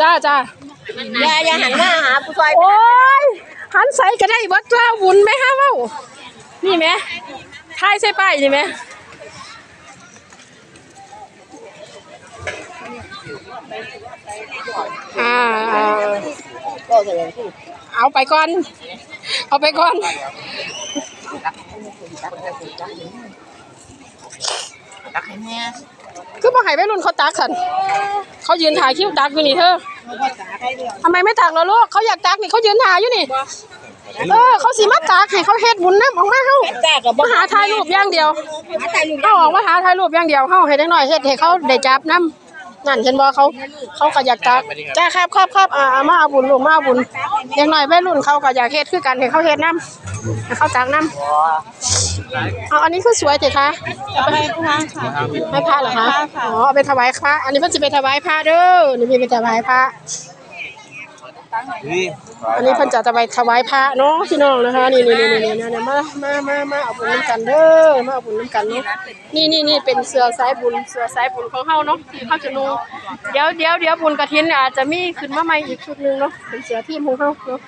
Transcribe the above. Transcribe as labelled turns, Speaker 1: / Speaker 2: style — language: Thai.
Speaker 1: จ้าจ้า
Speaker 2: อย่าอย่าหันหน้าหาผู้ชาย
Speaker 1: โอ้ยหันใส่ก็ได้วัดเจ้าบุญไหมฮะเว้านี่ไหมท้ายใส่ป้ายนี่ไหมอ่า
Speaker 2: ก็เสร็จที่
Speaker 1: เอาไปก่อน เอาไปก่อน
Speaker 2: ตักให้แม่
Speaker 1: คือบ่ให้ไปรุ่นเขาตักสันเขายืนถ่ายคิ้วตักอยู่นี่เธอทำไมไม่ตักล่ะลูกเขาอยากตักนี่เขายืนถ่ายอยู่นี่เออเขาสิมาตักให้เขาเฮ็ดบุญน้ำออกมาเฮา
Speaker 2: จ้ากับบ่
Speaker 1: มาหาถ่ายรูปอย่างเดียวเขาออกมาหาถ่ายรูปอย่างเดียวเฮาให้เด็กน้อยเฮ็ดให้เขาได้จับน้ำนั่นเห็นบ่เขาเขาก็อยากตักจ้าครับครับครับอ่าเอามาเอาบุญลูกมาเอาบุญเด็กน้อยวัยรุ่นเขาก็อยากเฮ็ดคือกันให้เขาเฮ็ดน้ำให้เขาตักน้ำ เอาอันนี้คือสวยเถอะคะ
Speaker 2: ไปผู้ค้าค่ะ
Speaker 1: ให้พระเหรอคะอ๋อเอาไปถวายพระอันนี้เพิ่นสิไปถวายพระเด้อนี่มีไปถวายพระอันนี้เพิ่นจะจะไปถวายพระเนาะพี่น้องนะคะนี่นี่นี่นี่นี่มามามามาเอาบุญน้ำกันเด้อมาเอาบุญน้ำกันเนาะนี่นี่นี่เป็นเสือสายบุญเสือสายบุญของเฮาเนาะที่เขาจะนุ่งเดี๋ยวเดี๋ยวเดี๋ยวบุญกฐินอาจจะมีขึ้นมาใหม่อีกชุดหนึงเนาะเป็นเสือที่หมู่เฮาเนาะ